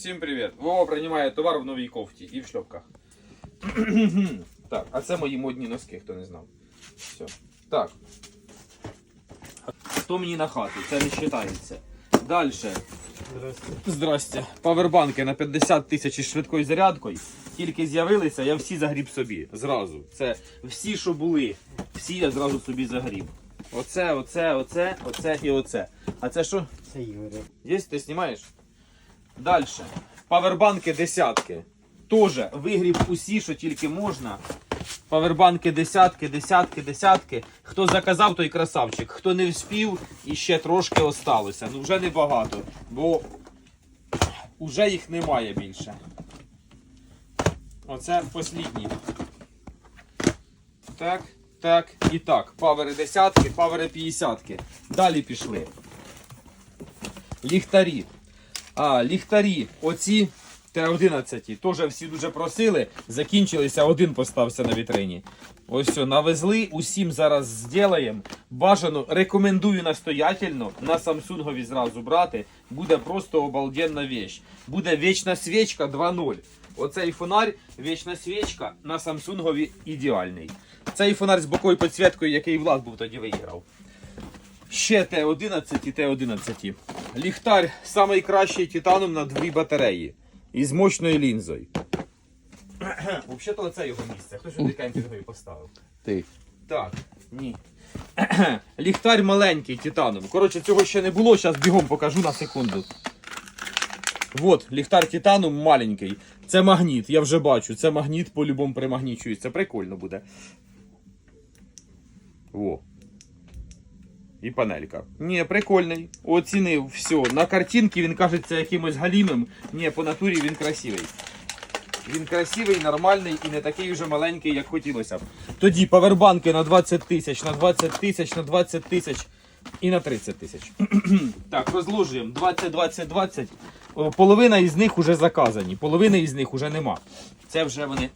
Всім привіт! Вова приймає товар в новій кофті і в шльопках. так, а це мої модні носки, хто не знав. Все. Так. Хто мені на хату? Це не вважається. Далі. Здрасте. Павербанки на 50 тисяч із швидкою зарядкою. Тільки з'явилися, я всі загріб собі. Зразу. Це всі, що були. Всі я зразу собі загріб. Оце, оце, оце, оце і оце. А це що? Це Юрій. Є, ти знімаєш? Далі. Павербанки десятки. Тоже вигріб усі, що тільки можна. Павербанки десятки, десятки, десятки. Хто заказав, той красавчик. Хто не вспів, і ще трошки осталося. Ну вже небагато, бо вже їх немає більше. Оце послідні. Так, так і так. Павери десятки, павери п'ятдесятки. Далі пішли. Ліхтарі. А, ліхтарі. Оці Т-11. Теж всі дуже просили. Закінчилися, один постався на вітрині. Ось все, навезли, усім зараз зробимо. Бажано, рекомендую настоятельно на Самсунгові зразу брати. Буде просто обалденна вещь. Буде вічна свічка 2.0. Оцей фонарь, вічна свічка на Самсунгові ідеальний. Цей фонарь з боковою підсвіткою, який Влад був тоді виграв. Ще Т-11 і Т-11. Ліхтар найкращий титаном на дві батареї. Із мощною лінзою. Взагалі-то це його місце. Хто сюди кемпінговий поставив? Ти. Так, ні. Ліхтар маленький титаном. Коротше, цього ще не було, зараз бігом покажу на секунду. Вот, ліхтар титаном маленький. Це магніт, я вже бачу. Це магніт по-любому примагнічується. Прикольно буде. Во. І панелька. Ні, прикольний. Оцінив все. На картинці він кажеться якимось галімим. Ні, по натурі він красивий. Він красивий, нормальний і не такий вже маленький, як хотілося б. Тоді павербанки на 20 тисяч, на 20 тисяч, на 20 тисяч і на 30 тисяч. так, розложуємо 20, 20, 20. Половина із них вже заказані, половини із них вже нема. Це вже вони